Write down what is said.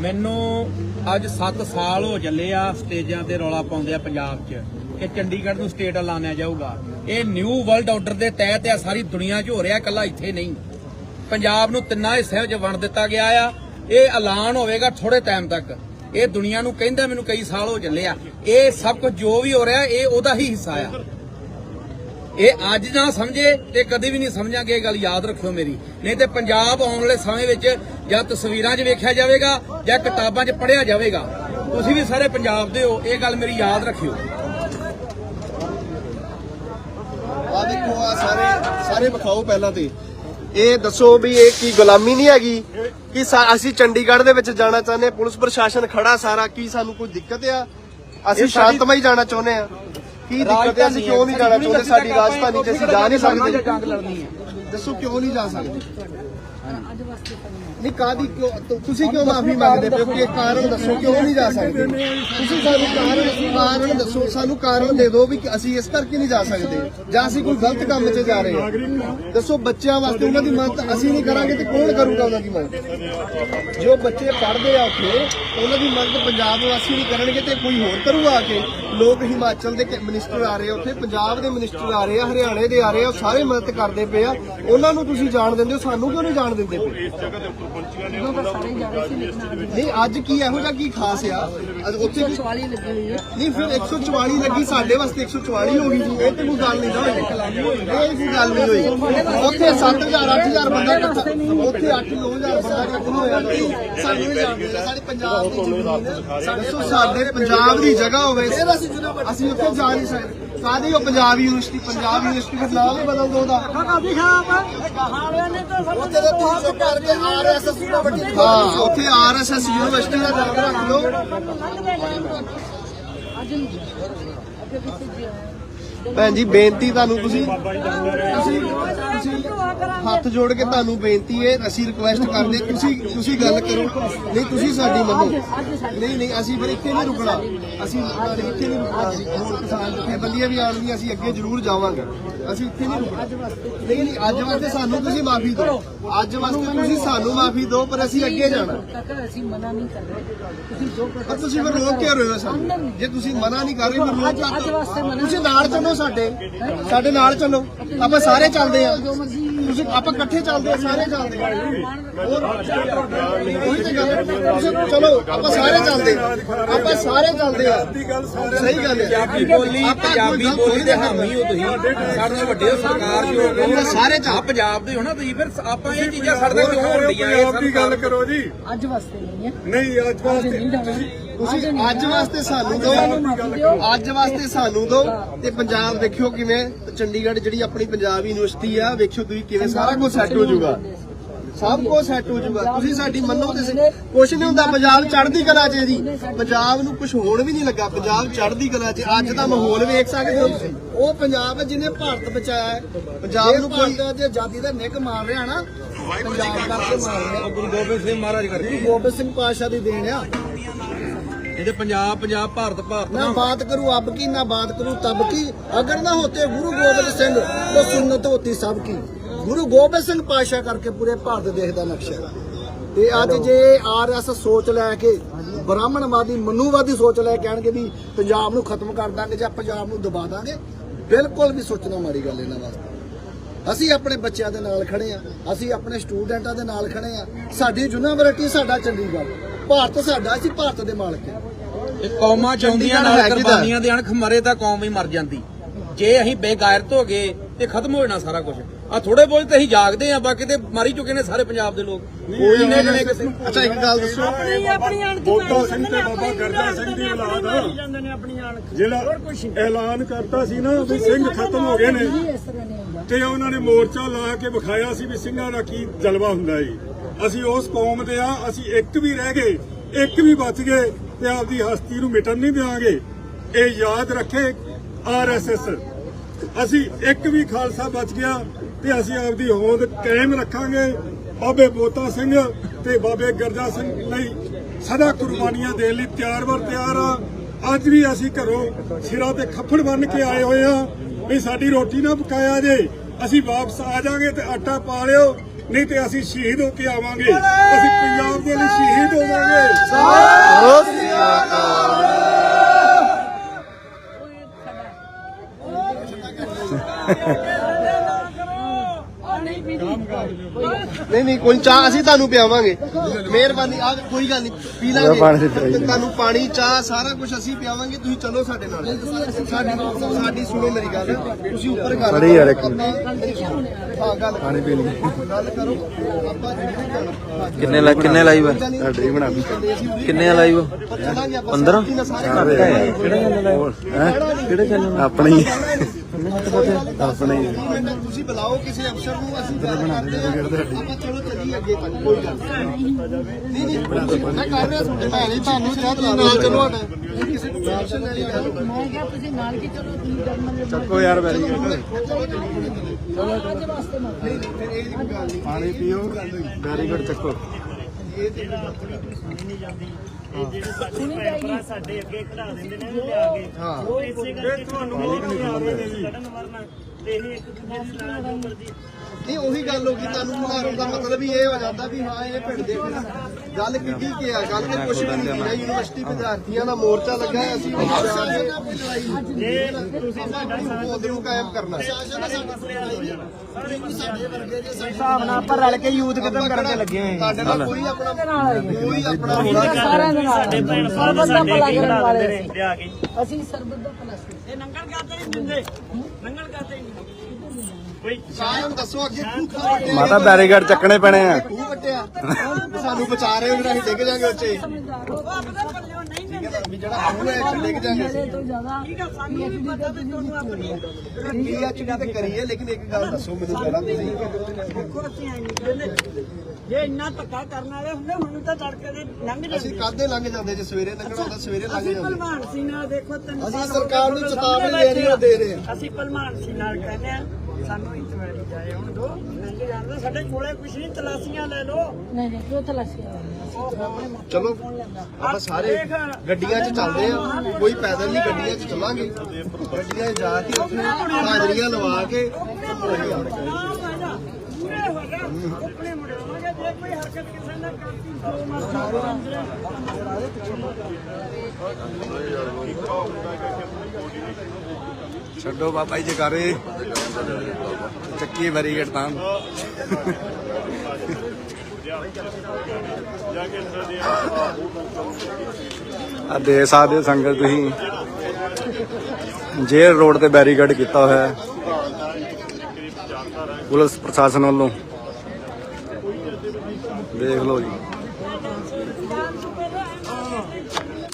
ਮੈਨੂੰ ਅੱਜ 7 ਸਾਲ ਹੋ ਚੱਲੇ ਆ ਸਟੇਜਾਂ ਤੇ ਰੌਲਾ ਪਾਉਂਦੇ ਆ ਪੰਜਾਬ 'ਚ ਕਿ ਚੰਡੀਗੜ੍ਹ ਨੂੰ ਸਟੇਟ ਐਲਾਨਿਆ ਜਾਊਗਾ। ਇਹ ਨਿਊ ਵਰਲਡ ਆਰਡਰ ਦੇ ਤਹਿਤ ਆ, ਸਾਰੀ ਦੁਨੀਆ 'ਚ ਹੋ ਰਿਹਾ, ਇਕੱਲਾ ਇੱਥੇ ਨਹੀਂ। ਪੰਜਾਬ ਨੂੰ ਤਿੰਨਾਂ ਹਿੱਸਿਆਂ 'ਚ ਵੰਡ ਦਿੱਤਾ ਗਿਆ ਆ। ਇਹ ਐਲਾਨ ਹੋਵੇਗਾ ਥੋੜੇ ਟਾਈਮ ਤੱਕ। ਇਹ ਦੁਨੀਆ ਨੂੰ ਕਹਿੰਦਾ ਮੈਨੂੰ ਕਈ ਸਾਲ ਹੋ ਚੱਲੇ ਆ। ਇਹ ਸਭ ਕੁਝ ਜੋ ਵੀ ਹੋ ਰਿਹਾ, ਇਹ ਉਹਦਾ ਹੀ ਹਿੱਸਾ ਆ। ਇਹ ਅੱਜ ਨਾ ਸਮਝੇ ਤੇ ਕਦੇ ਵੀ ਨਹੀਂ ਸਮਝਾਂਗੇ, ਇਹ ਗੱਲ ਯਾਦ ਰੱਖਿਓ ਮੇਰੀ। ਨਹੀਂ ਤੇ ਪੰਜਾਬ ਆਉਣ ਵਾਲੇ ਸਮੇਂ ਵਿੱਚ ਜਾਂ ਤਸਵੀਰਾਂ 'ਚ ਵੇਖਿਆ ਜਾਵੇਗਾ ਜਾਂ ਕਿਤਾਬਾਂ 'ਚ ਪੜ੍ਹਿਆ ਜਾਵੇਗਾ। ਤੁਸੀਂ ਵੀ ਸਾਰੇ ਪੰਜਾਬ ਦੇ ਹੋ ਇਹ ਗੱਲ ਮੇਰੀ ਯਾਦ ਰੱਖਿਓ। ਆ ਦੇਖੋ ਆ ਸਾਰੇ ਸਾਰੇ ਵਿਖਾਓ ਪਹਿਲਾਂ ਤੇ। ਇਹ ਦੱਸੋ ਵੀ ਇਹ ਕੀ ਗੁਲਾਮੀ ਨਹੀਂ ਹੈਗੀ? ਕਿ ਅਸੀਂ ਚੰਡੀਗੜ੍ਹ ਦੇ ਵਿੱਚ ਜਾਣਾ ਚਾਹੁੰਦੇ ਹਾਂ, ਪੁਲਿਸ ਪ੍ਰਸ਼ਾਸਨ ਖੜਾ ਸਾਰਾ ਕੀ ਸਾਨੂੰ ਕੋਈ ਦਿੱਕਤ ਆ? ਅਸੀਂ ਸ਼ਾਂਤਮਈ ਜਾਣਾ ਚਾਹੁੰਦੇ ਆ ਕੀ ਦਿੱਕਤ ਹੈ ਅਸੀਂ ਕਿਉਂ ਨਹੀਂ ਜਾਣਾ ਚਾਹੁੰਦੇ? ਸਾਡੀ ਰਾਜਧਾਨੀ 'ਚ ਅਸੀਂ ਜਾ ਨਹੀਂ ਸਕਦੇ। ਦੱਸੋ ਕਿਉਂ ਨਹੀਂ ਜਾ ਸਕਦੇ? ਨਹੀਂ ਕਾਦੀ ਕਿਉਂ ਤੁਸੀਂ ਕਿਉਂ ਮਾਫੀ ਮੰਗਦੇ ਪਏ ਕਿ ਕਾਰਨ ਦੱਸੋ ਕਿਉਂ ਨਹੀਂ ਜਾ ਸਕਦੇ? ਤੁਸੀਂ ਸਾਨੂੰ ਕਾਰਨ ਕਾਰਨ ਦੱਸੋ, ਸਾਨੂੰ ਕਾਰਨ ਦੇ ਦਿਓ ਵੀ ਅਸੀਂ ਇਸ ਕਰਕੇ ਨਹੀਂ ਜਾ ਸਕਦੇ ਜਾਂ ਅਸੀਂ ਕੋਈ ਗਲਤ ਕੰਮ 'ਚ ਜਾ ਰਹੇ ਹਾਂ। ਦੱਸੋ, ਬੱਚਿਆਂ ਵਾਸਤੇ ਉਹਨਾਂ ਦੀ ਮਦਦ ਅਸੀਂ ਨਹੀਂ ਕਰਾਂਗੇ ਤੇ ਕੌਣ ਕਰੂਗਾ ਉਹਨਾਂ ਦੀ ਮਦਦ ਜੋ ਬੱਚੇ ਪੜ੍ਹਦੇ ਆ ਉੱਥੇ, ਉਹਨਾਂ ਦੀ ਮਦਦ ਪੰਜਾਬ ਵਾਸੀ ਨਹੀਂ ਕਰਨਗੇ ਤੇ ਕੋਈ ਹੋਰ ਕਰੂਗਾ ਆ ਕੇ? ਲੋਕ ਹਿਮਾਚਲ ਦੇ ਮਿਨਿਸਟਰ ਆ ਰਹੇ ਉੱਥੇ, ਪੰਜਾਬ ਦੇ ਮਿਨਿਸਟਰ ਆ ਰਹੇ ਆ, ਹਰਿਆਣੇ ਦੇ ਆ ਰਹੇ ਆ ਸਾਰੇ ਮਦਦ ਕਰਦੇ ਪਏ ਆ। ਉਹਨਾਂ ਨੂੰ ਤੁਸੀਂ ਜਾਣ ਦਿੰਦੇ ਹੋ, ਸਾਨੂੰ ਕਿਉਂ ਨਹੀਂ ਜਾਣ ਦਿੰਦੇ ਪਏ? ਨਹੀਂ ਅੱਜ ਕੀ ਇਹੋ ਜਿਹਾ ਕੀ ਖਾਸ ਆ? ਅੱਜ ਉੱਥੇ ਕੀ- 44 ਲੱਗੀ ਹੋਈ ਹੈ। ਨਹੀਂ ਫਿਰ 144 ਲੱਗੀ ਸਾਡੇ ਵਾਸਤੇ 144 ਹੋ ਗਈ। ਜੀ ਇਹ ਤੇ ਕੋਈ ਗੱਲ ਨਹੀਂ ਨਾ ਹੋਈ। ਇਹ ਕੋਈ ਗੱਲ ਨਹੀਂ ਹੋਈ? ਉੱਥੇ 7000 8000 ਬੰਦਾ ਇਕੱਠਾ ਉੱਥੇ 8 9000 ਬੰਦਾ ਇਕੱਠਾ ਹੋਇਆ ਜੀ। ਸਾਨੂੰ ਨਹੀਂ ਜਾਣਦੇ ਸਾਡੇ ਪੰਜਾਬ ਦੀ ਦੱਸੋ ਸਾਡੇ ਪੰਜਾਬ ਦੀ ਜਗ੍ਹਾ ਹੋਵੇ। ਅਸੀਂ ਉੱਥੇ ਜਾ ਨਹੀਂ ਸਕਦੇ। ਕਾਦੀ ਉਹ ਪੰਜਾਬ ਯੂਨੀਵਰਸਿਟੀ ਪੰਜਾਬ ਯੂਨੀਵਰਸਿਟੀ ਦਾ ਨਾਮ ਹੀ ਬਦਲ ਦੋ ਦਾ ਕਾਦੀ ਸਾਹਿਬ ਕਹਾਣਿਆਂ ਨੇ ਤਾਂ ਉੱਥੇ ਦੇ ਤੁਸੀਂ ਕਰਕੇ ਆਰਐਸਐਸ ਯੂਨੀਵਰਸਿਟੀ ਹਾਂ। ਉੱਥੇ ਆਰਐਸਐਸ ਯੂਨੀਵਰਸਿਟੀ ਦਾ ਨਾਮ ਰੱਖ ਲਓ। ਅੱਜ ਨਹੀਂ। ਅੱਗੇ ਪਿੱਛੇ ਜੀ ਭੈਣ ਜੀ, ਬੇਨਤੀ ਤੁਹਾਨੂੰ ਤੁਸੀਂ ਤੁਸੀਂ ਤੁਸੀਂ ਹੱਥ ਜੋੜ ਕੇ ਤੁਹਾਨੂੰ ਬੇਨਤੀ ਹੈ, ਅਸੀਂ ਰਿਕੁਐਸਟ ਕਰਦੇ ਤੁਸੀਂ ਤੁਸੀਂ ਗੱਲ ਕਰੋ। ਨਹੀਂ, ਤੁਸੀਂ ਸਾਡੀ ਮੰਨੋ। ਨਹੀਂ ਨਹੀਂ, ਅਸੀਂ ਫਿਰ ਇੱਥੇ ਨਹੀਂ ਰੁਕਣਾ। ਅਸੀਂ ਇੱਥੇ ਨਹੀਂ ਰੁਕਣਾ। ਅਸੀਂ ਹੋਰ ਕਿਸਾਨ ਜਥੇਬੰਦੀਆਂ ਵੀ ਆਉਣਗੀਆਂ, ਅਸੀਂ ਅੱਗੇ ਜ਼ਰੂਰ ਜਾਵਾਂਗੇ। ਅਸੀਂ ਇੱਥੇ ਨਹੀਂ ਰੁਕਣਾ। ਨਹੀਂ ਨਹੀਂ ਅੱਜ ਵਾਸਤੇ ਸਾਨੂੰ ਤੁਸੀਂ ਮਾਫੀ ਦਿਓ। ਅੱਜ ਵਾਸਤੇ ਤੁਸੀਂ ਸਾਨੂੰ ਮਾਫੀ ਦਿਓ ਪਰ ਅਸੀਂ ਅੱਗੇ ਜਾਣਾ। ਕਾਕਾ ਅਸੀਂ ਮਨਾ ਨਹੀਂ ਕਰ ਰਹੇ। ਤੁਸੀਂ ਜੋ ਪਰ ਤੁਸੀਂ ਫਿਰ ਰੋਕ ਕਿਉਂ ਰਹੇ ਹੋ ਸਾਨੂੰ? ਜੇ ਤੁਸੀਂ ਮਨਾ ਨਹੀਂ ਕਰ ਰਹੇ ਫਿਰ ਰੋਕ ਅੱਜ ਵਾਸਤੇ ਮਨਾ ਤੁਸੀਂ ਨਾਲ ਚੱਲੋ ਸਾਡੇ। ਸਾਡੇ ਨਾਲ ਚੱਲੋ। ਆਪਾਂ ਸਾਰੇ ਚੱਲਦੇ ਆ ਤੁਸੀਂ ਆਪਾਂ ਇਕੱਠੇ ਚੱਲਦੇ ਆ ਸਾਰੇ ਚੱਲਦੇ ਆ ਹੋਰ ਉਹੀ ਤੇ ਗੱਲ। ਤੁਸੀਂ ਚਲੋ ਆਪਾਂ ਸਾਰੇ ਚੱਲਦੇ ਆ। ਆਪਾਂ ਸਾਰੇ ਚੱਲਦੇ ਆ ਸਹੀ ਗੱਲ ਹੈ। ਪੰਜਾਬੀ ਬੋਲੀ ਪੰਜਾਬੀ ਬੋਲੀ ਦੇ ਹਾਮੀ ਹੋ ਤੁਸੀਂ। ਵੱਡੇ ਹੋ ਸਰਕਾਰ ਜੋ ਹੋ ਸਾਰੇ ਚਾਹ ਪੰਜਾਬ ਦੇ ਹੋ ਨਾ ਤੁਸੀਂ ਫਿਰ ਆਪਾਂ ਇਹ ਚੀਜ਼ਾਂ ਸਾਡੇ ਨਾਲ ਕਿਉਂ ਹੁੰਦੀਆਂ ਇਹ ਪੰਜਾਬ ਦੀ ਗੱਲ ਕਰੋ ਜੀ। ਅੱਜ ਵਾਸਤੇ ਨਹੀਂ ਹੈ। ਨਹੀਂ ਅੱਜ ਵਾਸਤੇ ਤੁਸੀਂ ਅੱਜ ਵਾਸਤੇ ਸਾਨੂੰ ਦਿਓ। ਅੱਜ ਵਾਸਤੇ ਸਾਨੂੰ ਦਿਓ। ਤੇ ਪੰਜਾਬ ਦੇਖਿਓ ਕਿਵੇਂ ਚੰਡੀਗੜ੍ਹ ਜਿਹੜੀ ਆਪਣੀ ਪੰਜਾਬ ਯੂਨੀਵਰਸਿਟੀ ਆ ਵੇਖਿਓ ਤੁਸੀਂ ਕਿਵੇਂ ਸਾਰਾ ਕੁਝ ਸੈੱਟ ਹੋ ਜਾਊਗਾ। ਸਭ ਕੁਝ ਸੈੱਟ ਹੋ ਜਾਊਗਾ। ਤੁਸੀਂ ਸਾਡੀ ਮੰਨੋ ਤੇ ਕੁਛ ਨਹੀਂ ਹੁੰਦਾ ਪੰਜਾਬ ਚੜ੍ਹਦੀ ਕਲਾ 'ਚ ਜੀ। ਪੰਜਾਬ ਨੂੰ ਕੁਝ ਹੋਣ ਵੀ ਨਹੀਂ ਲੱਗਾ। ਪੰਜਾਬ ਚੜ੍ਹਦੀ ਕਲਾ 'ਚ। ਅੱਜ ਦਾ ਮਾਹੌਲ ਵੇਖ ਸਕਦੇ ਹੋ ਉਹ ਪੰਜਾਬ ਹੈ ਜਿਹਨੇ ਭਾਰਤ ਬਚਾਇਆ ਪੰਜਾਬ ਨੂੰ ਕੋਈ ਭਾਰਤ ਅੱਜ ਆਜ਼ਾਦੀ ਦਾ ਨਿੱਘ ਮਾਰ ਰਿਹਾ ਨਾ ਪੰਜਾਬ ਕਰਕੇ ਮਾਰ ਰਿਹਾ। ਗੁਰੂ ਗੋਬਿੰਦ ਸਿੰਘ ਮਹਾਰਾਜ ਕਰਕੇ। ਗੋਬਿੰਦ ਸਿੰਘ ਪਾਸ਼ਾ ਦੀ ਦੇਣ ਆ। ਇਹਦੇ ਪੰਜਾਬ ਪੰਜਾਬ ਭਾਰਤ ਭਾਰਤ ਨਾ ਬਾਤ ਕਰੂ ਅਬ ਕੀ ਨਾ ਬਾਤ ਕਰੂ ਤਬ ਕੀ। ਅਗਰ ਨਾ ਹੋਤੇ ਗੁਰੂ ਗੋਬਿੰਦ ਸਿੰਘ ਤਾਂ ਸੁਨਤ ਹੋਤੀ ਸਭ ਕੀ। ਗੁਰੂ ਗੋਬਿੰਦ ਸਿੰਘ ਪਾਸ਼ਾ ਕਰਕੇ ਪੂਰੇ ਭਾਰਤ ਦੇਸ਼ ਦਾ ਨਕਸ਼ਾ ਤੇ ਅੱਜ ਜੇ ਆਰਐਸ ਸੋਚ ਲੈ ਕੇ ਬ੍ਰਾਹਮਣਵਾਦੀ ਮਨੂਵਾਦੀ ਸੋਚ ਲੈ ਕੇ ਕਹਿਣਗੇ ਵੀ ਪੰਜਾਬ ਨੂੰ ਖਤਮ ਕਰ ਦਾਂਗੇ ਜਾਂ ਪੰਜਾਬ ਨੂੰ ਦਬਾ ਦਾਂਗੇ ਬਿਲਕੁਲ ਵੀ ਸੋਚਣਾ ਮਾੜੀ ਗੱਲ ਇਹਨਾਂ ਵਾਸਤੇ। ਅਸੀਂ ਆਪਣੇ ਬੱਚਿਆਂ ਦੇ ਨਾਲ ਖੜੇ ਆ ਅਸੀਂ ਆਪਣੇ ਸਟੂਡੈਂਟਾਂ ਦੇ ਨਾਲ ਖੜੇ ਆ ਸਾਡੀ ਯੂਨੀਵਰਸਿਟੀ ਸਾਡਾ ਚੰਡੀਗੜ੍ਹ ਭਾਰਤ ਸਾਡਾ ਅਸੀਂ ਭਾਰਤ ਦੇ ਮਾਲਕ ਆ ਇਹ ਕੌਮਾਂ ਚਾਹੁੰਦੀਆਂ ਨਾਲ ਹੈ? ਕੁਰਬਾਨੀਆਂ ਦੇ ਅਣਖ ਮਰੇ ਤਾਂ ਕੌਮ ਵੀ ਮਰ ਜਾਂਦੀ। ਜੇ ਅਸੀਂ ਬੇਗਾਇਰਤ ਹੋ ਗਏ ਤੇ ਖਤਮ ਹੋ ਜਾਣਾ ਸਾਰਾ ਕੁਝ ਆ ਥੋੜੇ ਬਹੁਤ ਤੇ ਅਸੀਂ ਜਾਗਦੇ ਆ ਬਾਕੀ ਤੇ ਮਾਰੀ ਚੁੱਕੇ ਨੇ ਸਾਰੇ ਪੰਜਾਬ ਦੇ ਲੋਕ। ਕੋਈ ਨੇ ਜਣੇ ਕਿਸੇ ਅੱਛਾ ਇੱਕ ਗੱਲ ਦੱਸੋ। ਆਪਣੀ ਆਪਣੀ ਅਣਖ ਬੋਤਾ ਸਿੰਘ ਤੇ ਬਾਬਾ ਗਰਜਾ ਸਿੰਘ ਦੀ ਔਲਾਦ ਜਾਂਦੇ ਨੇ ਆਪਣੀ ਅਣਖ ਜਿਹੜਾ ਐਲਾਨ ਕਰਤਾ ਸੀ ਨਾ ਵੀ ਸਿੰਘ ਖਤਮ ਹੋ ਗਏ ਨੇ ਤੇ ਉਹਨਾਂ ਨੇ ਮੋਰਚਾ ਲਾ ਕੇ ਵਿਖਾਇਆ ਸੀ ਵੀ ਸਿੰਘਾਂ ਦਾ ਕੀ ਜਲਵਾ ਹੁੰਦਾ ਜੀ ਅਸੀਂ ਉਸ ਕੌਮ ਦੇ ਆ ਅਸੀਂ ਇੱਕ ਵੀ ਰਹਿ ਗਏ ਇੱਕ ਵੀ ਬਚ ਗਏ ਤੇ ਆਪਦੀ ਹਸਤੀ ਨੂੰ ਮਿਟਣ ਨਹੀਂ ਦੇਵਾਂਗੇ ਇਹ ਯਾਦ ਰੱਖੇ ਆਰਐਸਐਸ ਅਸੀਂ ਇੱਕ ਵੀ ਖਾਲਸਾ ਬਚ ਗਿਆ ਤੇ ਅਸੀਂ ਆਪਦੀ ਹੋਂਦ ਕਾਇਮ ਰੱਖਾਂਗੇ। ਬਾਬੇ ਬੋਤਾ ਸਿੰਘ ਤੇ ਬਾਬੇ ਗਰਜਾ ਸਿੰਘ ਲਈ ਸਦਾ ਕੁਰਬਾਨੀਆਂ ਦੇਣ ਲਈ ਤਿਆਰ ਵਰ ਤਿਆਰ ਆ। ਅੱਜ ਵੀ ਅਸੀਂ ਘਰੋਂ ਸਿਰਾਂ ਤੇ ਖੱਫੜ ਬੰਨ ਕੇ ਆਏ ਹੋਏ ਆ ਵੀ ਸਾਡੀ ਰੋਟੀ ਨਾ ਪਕਾਇਆ ਜੇ। ਅਸੀਂ ਵਾਪਸ ਆ ਜਾਾਂਗੇ ਤੇ ਆਟਾ ਪਾ ਲਿਓ, ਨਹੀਂ ਤੇ ਅਸੀਂ ਸ਼ਹੀਦ ਹੋ ਕੇ ਆਵਾਂਗੇ। ਅਸੀਂ ਪੰਜਾਬ ਦੇ ਲਈ ਸ਼ਹੀਦ ਹੋਵਾਂਗੇ। ਨਹੀਂ ਨਹੀਂ ਕੋਈ ਚਾਹ ਅਸੀਂ ਤੁਹਾਨੂੰ ਪਿਆਵਾਂਗੇ। ਮਿਹਰਬਾਨੀ ਆ ਕੋਈ ਗੱਲ ਨਹੀਂ ਪੀ ਲਾਂਗੇ ਤੁਹਾਨੂੰ ਪਾਣੀ ਚਾਹ ਸਾਰਾ ਕੁਝ ਅਸੀਂ ਪਿਆਵਾਂਗੇ ਤੁਸੀਂ ਚਲੋ ਸਾਡੇ ਨਾਲ। ਸਾਡੀ ਸਾਡੀ ਸੁਣੋ ਮੇਰੀ ਗੱਲ। ਤੁਸੀਂ ਉੱਪਰ ਗੱਲ ਬੜੀ ਯਾਰ ਇੱਕ ਹਾਂ ਗੱਲ ਪਾਣੀ ਪੀ ਲਈ ਗੱਲ ਕਰੋ ਆਪਾਂ ਕਿੰਨੇ ਲਾ ਕਿੰਨੇ ਲਾਈਵ ਆ ਸਾਡੇ ਹੀ ਬਣਾ ਲਈ। ਕਿੰਨੇ ਆ ਲਾਈਵ ਚਲਾਂਗੇ ਆਪਾਂ 15? ਸਾਥੀ ਨਾਲ ਸਾਰੇ ਕਰਦੇ ਕਿਹੜੇ ਚੈਨਲ ਆਪਣੇ। ਹੀ ਆਪਣੇ ਹੀ ਤੁਸੀਂ ਬੁਲਾਓ ਕਿਸੇ ਅਫਸਰ ਨੂੰ ਅਸੀਂ ਗੱਲ ਕਰਦੇ ਹਾਂ ਆਪਾਂ ਚਲੋ ਚੱਲੀਏ ਅੱਗੇ ਤੱਕ ਕੋਈ ਗੱਲ ਨਹੀਂ। ਨਹੀਂ ਨਹੀਂ ਮੈਂ ਕਰ ਰਿਹਾ ਤੁਹਾਡੇ ਮੈਂ ਨਹੀਂ ਤੁਹਾਨੂੰ ਕਿਹਾ ਤੁਸੀਂ ਨਾਲ ਚਲੋ ਸਾਡਾ। ਕਿਸੇ ਨੂੰ ਟੈਨਸ਼ਨ ਨਹੀਂ ਗੱਲ ਮੈਂ ਕਿਹਾ ਤੁਸੀਂ ਨਾਲ ਕੀ ਚਲੋ ਤੁਸੀਂ ਜਰਮਨ ਦੇ ਚੱਕੋ ਯਾਰ ਵੈਰੀ ਅੱਜ ਵਾਸਤੇ ਨਹੀਂ ਨਹੀਂ ਨਹੀਂ ਪਾਣੀ ਪੀਓ ਵੈਰੀ ਗੁੱਡ ਚੱਕੋ। ਇਹ ਤੇ ਜਾਏਗੀ ਸਾਡੇ ਅੱਗੇ ਖੜਾ ਦਿੰਦੇ ਨੇ ਲਿਆ ਕੇ। ਹਾਂ। ਉਹ ਇਸੇ ਕਰਕੇ ਤੁਹਾਨੂੰ ਕੱਢਣ ਮਰਨਾ ਤੇ ਇਹ ਇੱਕ ਦੂਜੇ ਦੀ ਲੜਾਈ ਜੋ ਮਰਜ਼ੀ ਨਹੀਂ ਉਹੀ ਗੱਲ ਹੋ ਗਈ ਤੁਹਾਨੂੰ ਖਿਲਾਰਨ ਦਾ ਮਤਲਬ ਹੀ ਇਹ ਹੋ ਜਾਂਦਾ ਵੀ ਹਾਂ ਇਹ ਪਿੰਡ ਦੇ ਫਿਰ ਗੱਲ ਕਿੱਡੀ ਕੀ ਆ? ਗੱਲ ਤੇ ਕੁਝ ਵੀ ਨਹੀਂ ਹੈ। ਯੂਨੀਵਰਸਿਟੀ ਵਿਦਿਆਰਥੀਆਂ ਦਾ ਮੋਰਚਾ ਲੱਗਾ ਹੈ। ਅਸੀਂ ਜੇ ਤੁਸੀਂ ਸਾਡਾ ਉਹਦੇ ਨੂੰ ਕਾਇਮ ਕਰਨਾ। ਹਿਸਾਬ ਨਾਲ ਆਪਾਂ ਰਲ ਕੇ ਯੂਥ ਖਤਮ ਕਰਨ ਲੱਗੇ ਹੋਏ ਤੁਹਾਡੇ ਨਾਲ ਕੋਈ ਆਪਣਾ ਕੋਈ ਆਪਣਾ ਸਾਰਿਆਂ ਦੇ ਨਾਲ ਸਾਡੇ ਭੈਣ ਭਰਾ ਦਾ ਸਾਡੇ ਕਰਨ ਵਾਲੇ ਅਸੀਂ। ਸਰਬਤ ਦਾ ਭਲਾ ਇਹ ਨੰਗਲ ਕਰਦੇ ਨਹੀਂ ਦਿੰਦੇ? ਨੰਗਲ ਕਰਦੇ ਨਹੀਂ ਕਾਇਮ ਦੱਸੋ ਅੱਗੇ ਵੱਟਿਆ ਮਾਤਾ ਬੈਰੀਗੇਡ ਚੱਕਣੇ ਪੈਣੇ ਆ। ਖੂਹ ਵੱਟਿਆ ਸਾਨੂੰ ਬਚਾ ਰਹੇ ਹੋ ਜਿਹੜਾ ਅਸੀਂ ਡਿੱਗ ਜਾਾਂਗੇ ਉੱਚੇ ਵੀ ਜਿਹੜਾ ਖੂਹ ਹੈ ਇੱਥੇ ਡਿੱਗ ਜਾਾਂਗੇ ਮੇਰੇ ਤੋਂ ਜ਼ਿਆਦਾ ਸਾਨੂੰ ਵੀ ਪਤਾ ਤੇ ਤੁਹਾਨੂੰ ਆਪਣੀ ਪੀਐਚਡੀ ਤੇ ਕਰੀਏ ਲੇਕਿਨ ਇੱਕ ਗੱਲ ਦੱਸੋ ਮੈਨੂੰ ਪਹਿਲਾਂ ਤੁਸੀਂ। ਅਸੀਂ ਜੇ ਇੰਨਾ ਧੱਕਾ ਕਰਨ ਵਾਲੇ ਹੁੰਦੇ ਹੁਣ ਤਾਂ ਤੜਕੇ ਦੇ ਲੰਘ ਅਸੀਂ ਜਾਂਦੇ ਕਾਦੇ ਲੰਘ ਜਾਂਦੇ ਜੇ ਸਵੇਰੇ ਲੰਘਣਾ ਹੁੰਦਾ ਸਵੇਰੇ ਲੰਘ ਅਸੀਂ ਜਾਂਦੇ। ਭਲਵਾਨ ਸੀ ਨਾਲ ਦੇਖੋ ਤਿੰਨ ਅਸੀਂ ਸਾਲ ਹੋ ਗਏ ਸਰਕਾਰ ਨੂੰ ਤੁਹਾਨੂੰ ਚੇਤਾਵਨੀ ਸਾਹਮਣੇ ਦੇ ਰਹੀ ਹਾਂ, ਦੇ ਰਹੇ ਹਾਂ। ਅਸੀਂ ਭਲਵਾਨ ਸੀ ਨਾਲ ਕਹਿੰਦੇ ਆ ਸਾਨੂੰ ਇੱਕ ਵਾਰੀ ਜਾਏ। ਹੁਣ ਦੋ ਲੰਘ ਜਾਂਦਾ ਸਾਡੇ ਕੋਲੇ ਕੁਛ ਨਹੀਂ ਤਲਾਸੀਆਂ ਲੈ ਲਓ। ਨਹੀਂ ਨਹੀਂ ਕਿਉਂ ਤਲਾਸ਼ੀ ਆਪਣੇ ਚਲੋ ਆਪਾਂ ਸਾਰੇ ਗੱਡੀਆਂ 'ਚ ਚੱਲਦੇ ਆ ਕੋਈ ਪੈਦਲ ਨਹੀਂ ਗੱਡੀਆਂ 'ਚ ਚੱਲਾਂਗੇ। ਗੱਡੀਆਂ 'ਚ ਜਾ ਕੇ ਉੱਥੇ ਹਾਜ਼ਰੀਆਂ ਲਵਾ ਕੇ ਪੂਰੇ ਹੋ ਗਿਆ ਆਪਣੇ ਮੁੜਾਵਾਂਗੇ ਜੇ ਕੋਈ ਹਰਕਤ ਕਿਸੇ ਨੇ ਕਰਤੀ ਜੋ ਮਰਜ਼ੀ ਛੱਡੋ ਬਾਬਾ ਜੀ ਜਕਾਰੇ ਚੱਕੀ ਬੈਰੀਗੇਡ ਤਾਂ। ਆ ਦੇ ਸਕਦੇ ਹੋ ਸੰਗਤ ਤੁਸੀਂ। ਜੇਲ ਰੋਡ ਤੇ ਬੈਰੀਗੇਡ ਕੀਤਾ ਹੋਇਆ ਹੈ। ਪੁਲਿਸ ਪ੍ਰਸ਼ਾਸਨ ਵੱਲੋਂ। ਦੇਖ ਲਓ ਜੀ।